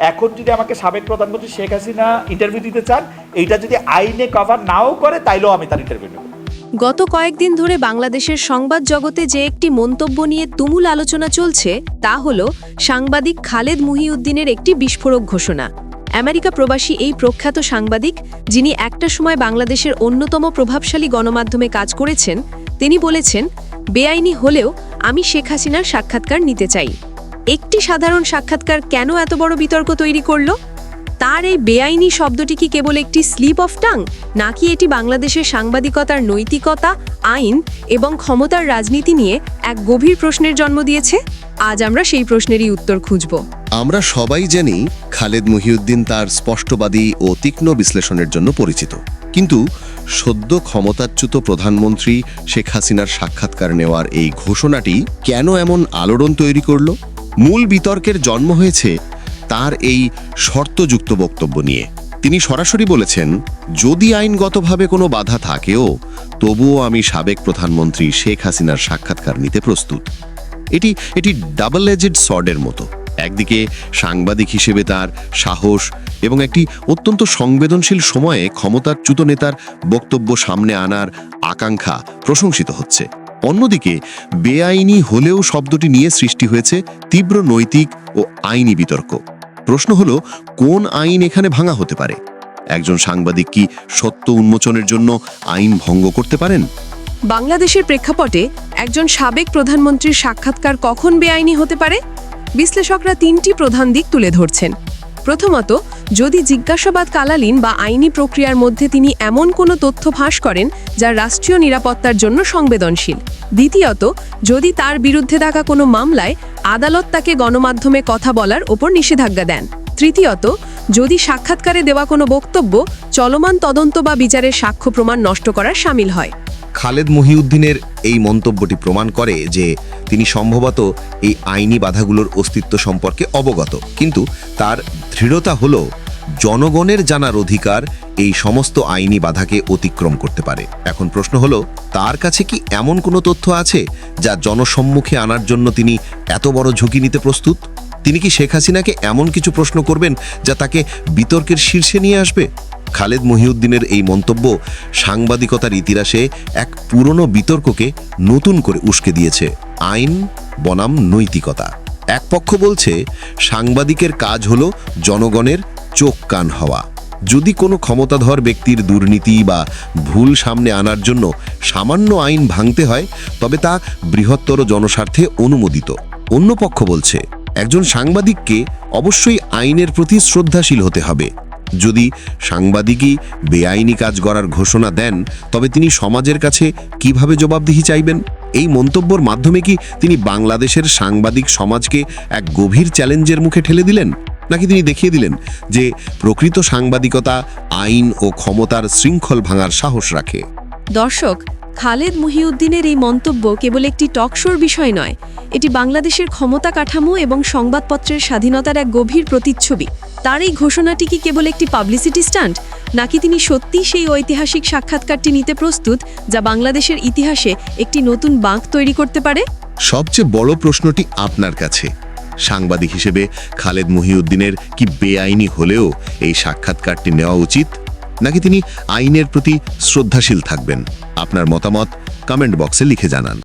এখন যদি আমাকে সাবেক প্রধানমন্ত্রী শেখ হাসিনা ইন্টারভিউ দিতে চান, এইটা যদি আইনে কভার নাও করে, তাইলেও আমি তার ইন্টারভিউ নেব। গত কয়েকদিন ধরে বাংলাদেশের সংবাদ জগতে যে একটি মন্তব্য নিয়ে তুমুল আলোচনা চলছে, তা হল সাংবাদিক খালেদ মুহিউদ্দিনের একটি বিস্ফোরক ঘোষণা। আমেরিকা প্রবাসী এই প্রখ্যাত সাংবাদিক, যিনি একটা সময় বাংলাদেশের অন্যতম প্রভাবশালী গণমাধ্যমে কাজ করেছেন, তিনি বলেছেন, বেআইনি হলেও আমি শেখ হাসিনার সাক্ষাৎকার নিতে চাই। একটি সাধারণ সাক্ষাৎকার কেন এত বড় বিতর্ক তৈরি করল? তার এই বেআইনি শব্দটি কি কেবল একটি স্লিপ অফ টাং, নাকি এটি বাংলাদেশের সাংবাদিকতার নৈতিকতা, আইন এবং ক্ষমতার রাজনীতি নিয়ে এক গভীর প্রশ্নের জন্ম দিয়েছে? আজ আমরা সেই প্রশ্নেরই উত্তর খুঁজব। আমরা সবাই জানি খালেদ মহিউদ্দিন তার স্পষ্টবাদী ও তীক্ষ্ণ বিশ্লেষণের জন্য পরিচিত। কিন্তু সদ্য ক্ষমতাচ্যুত প্রধানমন্ত্রী শেখ হাসিনার সাক্ষাৎকার নেওয়ার এই ঘোষণাটি কেন এমন আলোড়ন তৈরি করল? মূল বিতর্কের জন্ম হয়েছে তার এই শর্তযুক্ত বক্তব্য নিয়ে। তিনি সরাসরি বলেছেন, যদি আইনগতভাবে কোনো বাধা থাকেও, তবুও আমি সাবেক প্রধানমন্ত্রী শেখ হাসিনার সাক্ষাৎকার নিতে প্রস্তুত। এটি এটি ডাবল এজেড সর্ডের মতো। একদিকে সাংবাদিক হিসেবে তার সাহস এবং একটি অত্যন্ত সংবেদনশীল সময়ে ক্ষমতাচ্যুত নেতার বক্তব্য সামনে আনার আকাঙ্ক্ষা প্রশংসিত হচ্ছে। অন্যদিকে, বেআইনি হলেও শব্দটি নিয়ে সৃষ্টি হয়েছে তীব্র নৈতিক ও আইনি বিতর্ক। প্রশ্ন হলো, কোন আইন এখানে ভাঙা হতে পারে? একজন সাংবাদিক কি সত্য উন্মোচনের জন্য আইন ভঙ্গ করতে পারেন? বাংলাদেশের প্রেক্ষাপটে একজন সাবেক প্রধানমন্ত্রীর সাক্ষাৎকার কখন বেআইনি হতে পারে? বিশ্লেষকরা তিনটি প্রধান দিক তুলে ধরছেন। প্রথমত যদি জিজ্ঞাসাবাদ কালালীন বা আইনি প্রক্রিয়ার মধ্যে তিনি এমন কোনো তথ্য ফাঁস করেন যা রাষ্ট্রীয় নিরাপত্তার জন্য সংবেদনশীল। দ্বিতীয়ত, যদি তার বিরুদ্ধে থাকা কোনো মামলায় আদালত তাকে গণমাধ্যমে কথা বলার ওপর নিষেধাজ্ঞা দেন। তৃতীয়ত, যদি সাক্ষাৎকারে দেওয়া কোনো বক্তব্য চলমান তদন্ত বা বিচারের সাক্ষ্য প্রমাণ নষ্ট করার সামিল হয়। খালেদ মহিউদ্দিনের এই মন্তব্যটি প্রমাণ করে যে তিনি সম্ভবত এই আইনি বাধাগুলোর অস্তিত্ব সম্পর্কে অবগত। কিন্তু তার দৃঢ়তা হল জনগণের জানার অধিকার এই সমস্ত আইনি বাধাকে অতিক্রম করতে পারে। এখন প্রশ্ন হলো, তার কাছে কি এমন কোনো তথ্য আছে যা জনসম্মুখে আনার জন্য তিনি এত বড় ঝুঁকি নিতে প্রস্তুত? তিনি কি শেখ হাসিনাকে এমন কিছু প্রশ্ন করবেন যা তাকে বিতর্কের শীর্ষে নিয়ে আসবে? খালেদ মহিউদ্দিনের এই মন্তব্য সাংবাদিকতার ইতিহাসে এক পুরনো বিতর্ককে নতুন করে উস্কে দিয়েছে। আইন বনাম নৈতিকতা। এক পক্ষ বলছে, সাংবাদিকের কাজ হলো জনগণের চোখ কান হওয়া। যদি কোনো ক্ষমতাধর ব্যক্তির দুর্নীতি বা ভুল সামনে আনার জন্য সামান্য আইন ভাঙতে হয়, তবে তা বৃহত্তর জনস্বার্থে অনুমোদিত। অন্য পক্ষ বলছে, একজন সাংবাদিককে অবশ্যই আইনের প্রতি শ্রদ্ধাশীল হতে হবে। যদি সাংবাদিকই বেআইনি কাজ করার ঘোষণা দেন, তবে তিনি সমাজের কাছে কীভাবে জবাবদিহি চাইবেন? এই মন্তব্যর মাধ্যমে কি তিনি বাংলাদেশের সাংবাদিক সমাজকে এক গভীর চ্যালেঞ্জের মুখে ঠেলে দিলেন? নাকি তিনি দেখিয়ে দিলেন যে প্রকৃত সাংবাদিকতা আইন ও ক্ষমতার শৃঙ্খল ভাঙার সাহস রাখে। দর্শক খালেদ মুহিউদ্দিনের এই মন্তব্য কেবল একটি টকশোর বিষয় নয় এটি বাংলাদেশের ক্ষমতা কাঠামো এবং সংবাদপত্রের স্বাধীনতার এক গভীর প্রতিচ্ছবি। তার এই ঘোষণাটি কি কেবল একটি পাবলিসিটি স্টান্ট নাকি তিনি সত্যি সেই ঐতিহাসিক সাক্ষাৎকারটি নিতে প্রস্তুত যা বাংলাদেশের ইতিহাসে একটি নতুন বাঁক তৈরি করতে পারে? সবচেয়ে বড় প্রশ্নটি আপনার কাছে। সাংবাদিক হিসেবে খালেদ মহিউদ্দিনের কি বেআইনি হলেও এই সাক্ষাৎকারটি নেওয়া উচিত? নাকি তিনি আইনের প্রতি শ্রদ্ধাশীল থাকবেন? আপনার মতামত কমেন্ট বক্সে লিখে জানান।